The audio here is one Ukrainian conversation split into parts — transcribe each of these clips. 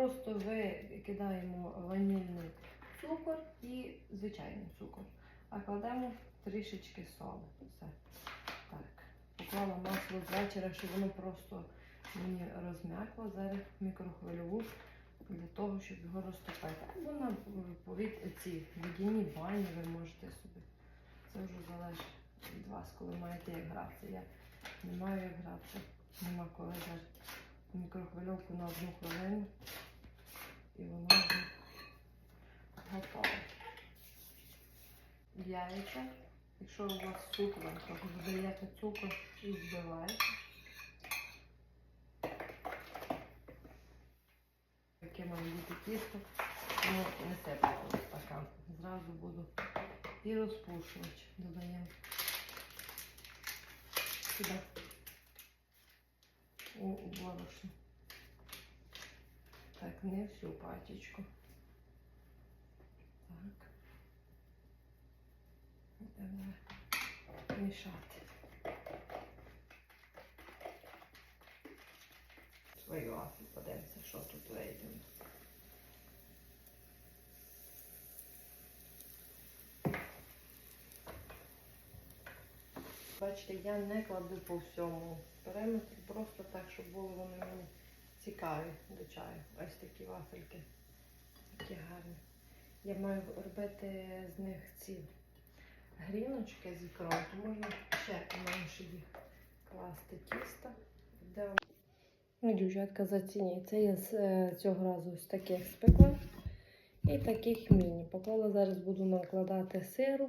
просто викидаємо ванільний цукор і звичайний цукор. А кладемо трішечки соли. Все. Так. Поклала масло з вечора, щоб воно просто мені розм'якло. Зараз мікрохвильову для того, щоб його розтопити. Або на ці водяні бані ви можете собі. Це вже залежить від вас, коли маєте як гратися. Я не маю як гратися. Нема коли зараз мікрохвильовку на одну хвилину. І воно вже готове. Яйця. Якщо у вас цукор, то додаєте цукор і збиваєте. Яке має бути тісто, ну не в стакан. Зразу буду і розпушувач додаємо сюди у борошно. Не всю пачечку. Так. Будемо мішати. Свою афі подивимося, що тут вийде. Бачите, я не кладу по всьому периметру, просто так, щоб було вони мені цікаві до чаю. Ось такі вафельки. Такі гарні. Я маю робити з них ці гріночки з ікрою, то можна ще менше їх класти тіста. Де... Ну, дівчатка, зацініть. Це я з е, цього разу ось таких спекла і таких міні. Поклала зараз буду накладати сиру.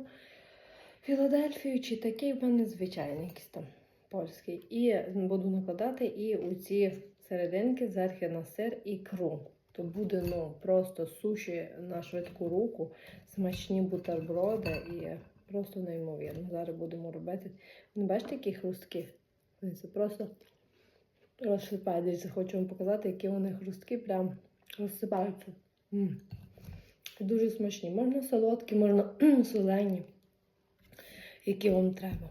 Філадельфію чи такий в мене звичайний якийсь там польський. І буду накладати і у ці серединки зверхи на сир ікру. То буде ну, просто суші на швидку руку, смачні бутерброди і просто неймовірно. Зараз будемо робити. Не бачите, які хрустки? Це просто розсипає. Хочу вам показати, які вони хрустки, прям розсипаються. М. Дуже смачні. Можна солодкі, можна солені які вам треба.